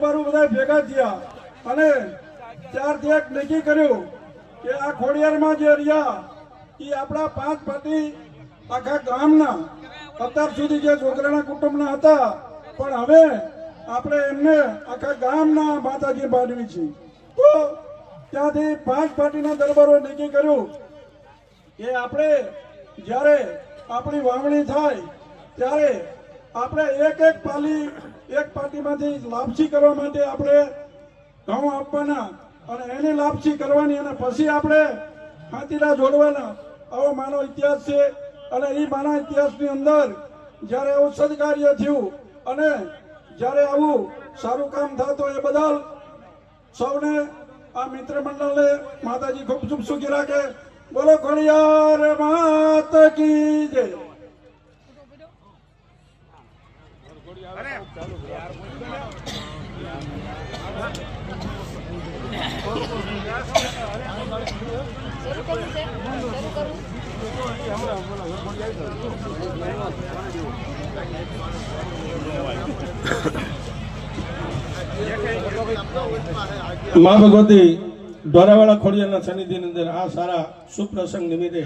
બધા ભેગા થયા અને ત્યારથી એક નક્કી કર્યું કે આ ખોડિયારમાં જે રહ્યા, એ આપણા પાંચ પાટી આખા ગામના અત્યાર સુધી જે છોકરાના કુટુંબના હતા, પણ હવે આપણે એમને આખા ગામના માતાજી માનવી છે. તો ત્યાંથી પાંચ પાટીના દરબારો નક્કી કર્યું કે આપણે જ્યારે આપણી વાવણી થાય, ત્યારે આપણે એક એક પાલી એક પાર્ટીમાંથી લાપસી કરવા માટે આપણે ઘઉં આપવાના અને એની લાપસી કરવાની અને પછી આપણે હાથીડા જોડવાના. આવો માનો ઇતિહાસ છે અને એ માના ઇતિહાસની અંદર જ્યારે આવું સદકાર્ય થયું અને જ્યારે આવું સારું કામ થતું એ બદલ સૌને આ મિત્ર મંડળને માતાજી ખૂબ શુભ સુખી રાખે. બોલો ખોડિયાર માત કી જય શરૂ કરવું છે શરૂ કરવું મા ભગવતી ડોરાવાળા ખોડિયાના સન્નિધિની અંદર આ સારા સુપ્રસંગ નિમિત્તે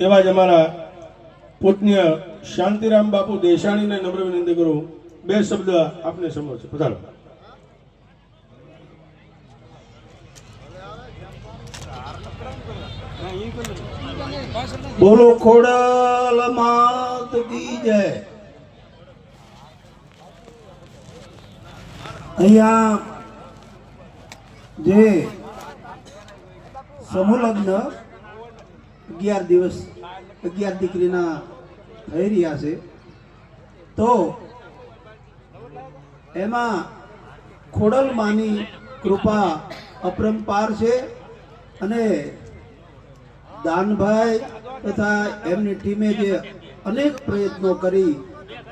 એવા જ અમારા પૂજ્ય શાંતિરામ બાપુ દેશાણીને નમ્ર વિનંતી કરું બે શબ્દ આપને સમજ પધારો. બોલો, ખોડલ માત કી જય. અહીંયા જે સમૂહ અગિયાર દિવસ, અગિયાર દીકરીના થઈ રહ્યા છે, તો એમાં ખોડલ માની કૃપા અપરંપાર છે અને દાનભાઈ તથા એમની ટીમે જે અનેક પ્રયત્નો કરી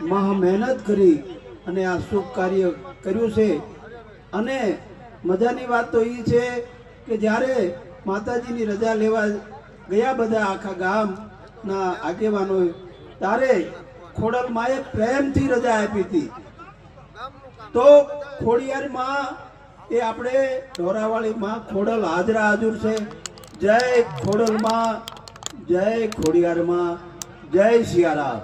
મહા મહેનત કરી અને આ શુભ કાર્ય કર્યું છે. અને મજાની વાત તો એ છે કે જ્યારે માતાજીની રજા લેવા ગયા બધા આખા ગામના આગેવાનો, ત્યારે ખોડલ માએ પ્રેમથી રજા આપી હતી. તો ખોડિયાર માં એ આપણે ઢોરાવાળી માં ખોડલ હાજરા હાજર છે. જય ખોડલ માં જય ખોડિયાર માં જય સિયારામ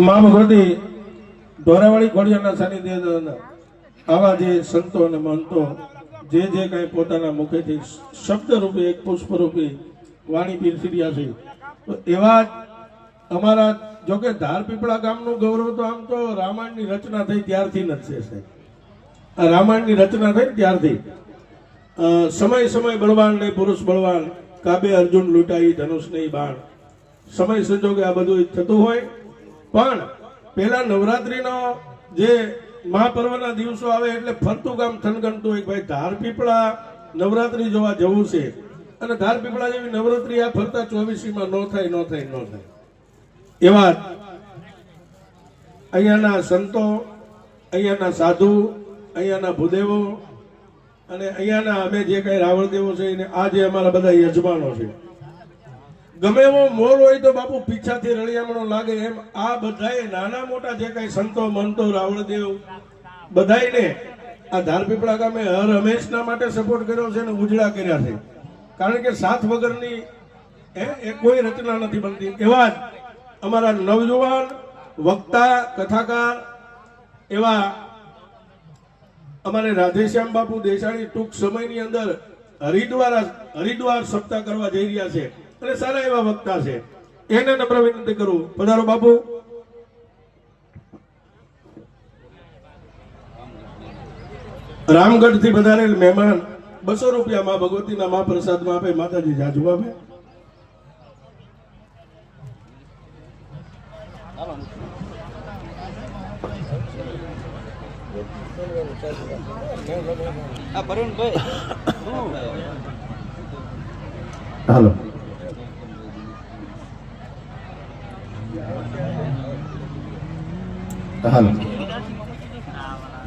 મા ભગવતી ઢોરાવાળી ખોડિયાના સાનિધ્ય આવા જે સંતો અને મહંતો, જે જે કાંઈ પોતાના મુખેથી શબ્દ રૂપે એક પુષ્પ રૂપે વાણી પીરસી રહ્યા છે, તો એવા અમારા જોકે ધારપીપળા ગામનું ગૌરવ તો આમ તો રામાયણની રચના થઈ ત્યારથી જ છે આ રામાયણની રચના થઈ ત્યારથી. સમય સમય બળવાન ને પુરુષ બળવાન, કાબે અર્જુન લૂંટાઈ, ધનુષ નહીં બાણ. સમય સંજોગે આ બધું થતું હોય. પણ પેલા નવરાત્રીનો જે મહાપર્વના દિવસો આવે એટલે ફરતું ગામ થનગનતું હોય ભાઈ ધારપીપળા નવરાત્રી જોવા જવું છે. અને ધારપીપળા જેવી નવરાત્રી આ ફરતા ચોવીસીમાં ન થાય ન થાય ન થાય. એવા અહીંયાના સંતો, અહીંયાના સાધુ, અહીંયાના ભૂદેવો અને અહીંયાના અમે જે કઈ રાવણદેવો છે એને આ જે અમારા બધા યજમાનો છે. ગમે એવો મોર હોય તો બાપુ પીછાથી રળિયામણો લાગે એમ. આ બધાએ નાના મોટા જે કઈ સંતો, મંતો, રાવણદેવ બધાને આ ધારપીપળા ગામે હર હંમેશના માટે સપોર્ટ કર્યો છે અને ઉજળા કર્યા છે. કારણ કે સાથ વગરની એ કોઈ રચના નથી બનતી. એવા જ અમારા નવજુવાન વક્તા, કથાકાર એવા અમારે રાધેશ્યામ બાપુ દેસાણી ટૂંક સમયની અંદર હરિદ્વાર હરિદ્વાર સપ્તાહ કરવા જઈ રહ્યા છે અને સારા એવા વક્તા છે. એને નમ્ર વિનંતી કરું પધારો બાપુ. રામગઢથી વધારેલ મહેમાન બસો રૂપિયા માં ભગવતીના મહાપ્રસાદમાં આપે, માતાજી જાજુ આપે. હાલો. હાલો.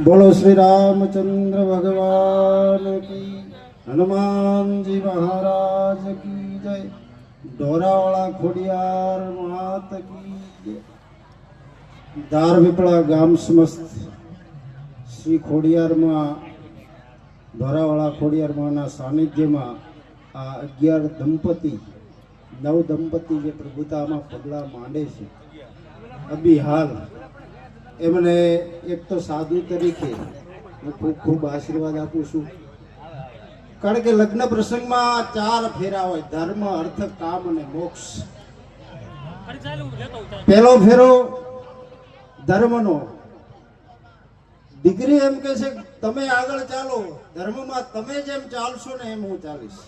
બોલો શ્રી રામચંદ્ર ભગવાન કી હનુમાનજી મહારાજ કી જય. ઢોરાવાળા ખોડિયાર માત કી જય. ધાર વિપળા ગામ સમસ્ત શ્રી ખોડિયારમાં ધોરાવાળા ખોડિયારમાંના સાનિધ્યમાં આ અગિયાર દંપતી નવ દંપતી જે પ્રભુતામાં પગલાં માંડે છે. અભી હાલ એમને એક તો સાધુ તરીકે હું ખૂબ ખૂબ આશીર્વાદ આપું છું. કારણ કે લગ્ન પ્રસંગમાં ચાર ફેરા હોય ધર્મ અર્થ કામ અને મોક્ષ. પહેલો ફેરો ધર્મનો. દીકરી એમ કે છે, તમે આગળ ચાલો, ધર્મમાં તમે જેમ ચાલશો ને એમ હું ચાલીશ.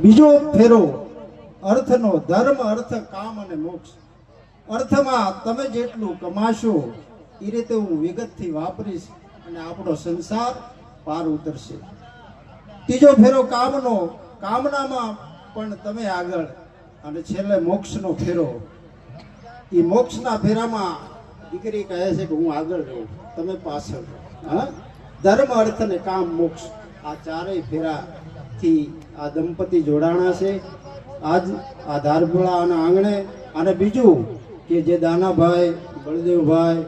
બીજો ફેરો, અર્થનો ધર્મ, અર્થ, કામ અને મોક્ષ. અર્થમાં તમે જેટલું કમાશો એ રીતે હું વિગતથી વાપરીશ અને આપણો સંસાર પાર ઉતરશે. ત્રીજો ફેરો, કામનો. કામનામાં પણ તમે આગળ અને છેલ્લે મોક્ષનો ફેરો. એ મોક્ષના ફેરામાં દીકરી કહે છે કે હું આગળ રહું, તમે પાછળ હા? ધર્મ અર્થ ને કામ મોક્ષ. આ ચારેય ફેરાથી આ દંપતી જોડાણા છે. આજ આ ધારપુળાના આંગણે. અને બીજું કે જે દાનાભાઈ, બળદેવભાઈ,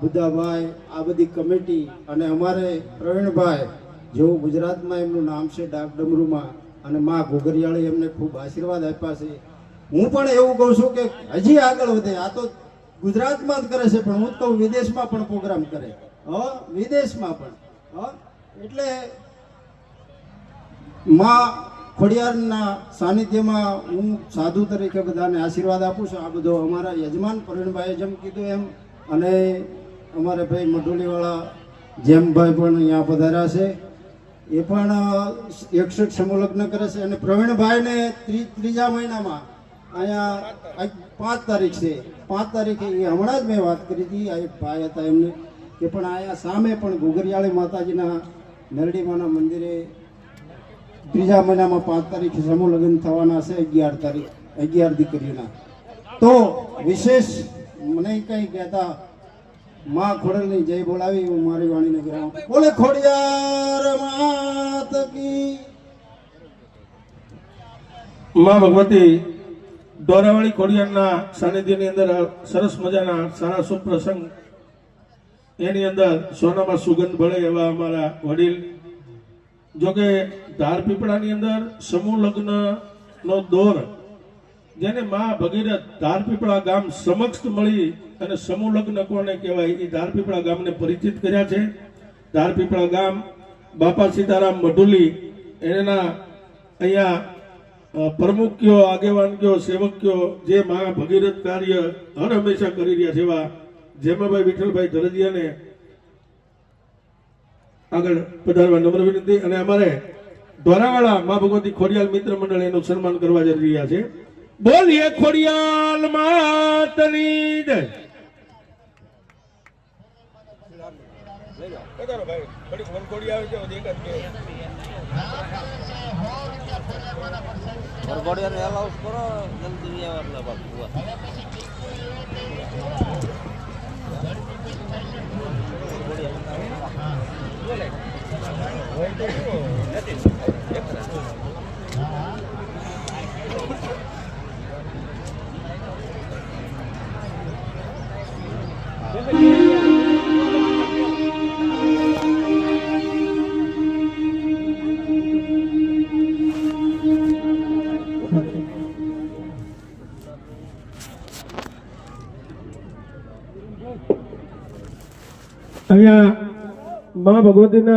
બુદ્ધાભાઈ, આ બધી કમિટી અને અમારે પ્રવીણભાઈ જેવું ગુજરાતમાં એમનું નામ છે ડાક ડમરૂમાં અને મા ઘોઘરિયાળે એમને ખૂબ આશીર્વાદ આપ્યા છે. હું પણ એવું કહું છું કે હજી આગળ વધે. આ તો ગુજરાતમાં જ કરે છે, પણ હું કહું વિદેશમાં પણ પ્રોગ્રામ કરે. હ, વિદેશમાં પણ. હ, એટલે માં ખોડિયારના સાનિધ્યમાં હું સાધુ તરીકે બધાને આશીર્વાદ આપું છું. આ બધો અમારા યજમાન પ્રવીણભાઈએ જેમ કીધું એમ. અને અમારે ભાઈ મઢોલીવાળા જેમભાઈ પણ અહીંયા પધાર્યા છે. એ પણ એકસઠ સમૂહ કરે છે. અને પ્રવીણભાઈને ત્રી- ત્રીજા મહિનામાં અહીંયા પાંચ તારીખ છે. પાંચ તારીખે એ હમણાં જ મેં વાત કરી હતી, આ ભાઈ હતા એમને, કે પણ અહીંયા સામે પણ ઘોઘરિયાળી માતાજીના નરડીમાના મંદિરે ત્રીજા મહિનામાં પાંચ તારીખે સમૂહ લગ્ન થવાના છે, અગિયાર તારીખ, અગિયાર દીકરીના તો વિશેષ મને કંઈ કહેતા, માં ખોડલની જય બોલાવી, હું મારી વાણીને ગ્રામ બોલે, ખોડિયાર માત કી. માં ભગવતી દોરાવાળી ખોડિયારના સાનિધ્યની અંદર સરસ મજાના સારા સુપ્રસંગ. પ્રસંગ એની અંદર સોનામાં સુગંધ ભળે એવા અમારા વડીલ. જોકે ધાર પીપળાની અંદર સમૂહ લગ્ન નો દોર, જેને મા ભગીરથ ધાર પીપળા ગામ સમક્ષ મળી અને સમૂહ લગ્ન કોને કહેવાય એ ધાર પીપળા ગામને પરિચિત કર્યા છે. ધાર પીપળા ગામ બાપા સીતારામ મઢુલી, એના અહીંયા પ્રમુખ કયો આગેવાન કયો સેવક કયો જે મા ભગીરથ કાર્ય હર હંમેશા કરી રહ્યા છે એવા જેમાભાઈ વિઠ્ઠલભાઈ ધરજીયાને આગળ પધારવા નમ્ર વિનંતી અને અમારે ધોરાવાળા મા ભગવતી ખોડિયાલ મિત્ર મંડળ એનું સન્માન કરવા જઈ રહ્યા છે. બોલીએ ખોડિયાલ માતની જય. વરઘોડિયાને એલાઉસ કરો જલ્દી આવે એટલે બાપુ અહીંયા મા ભગવતીના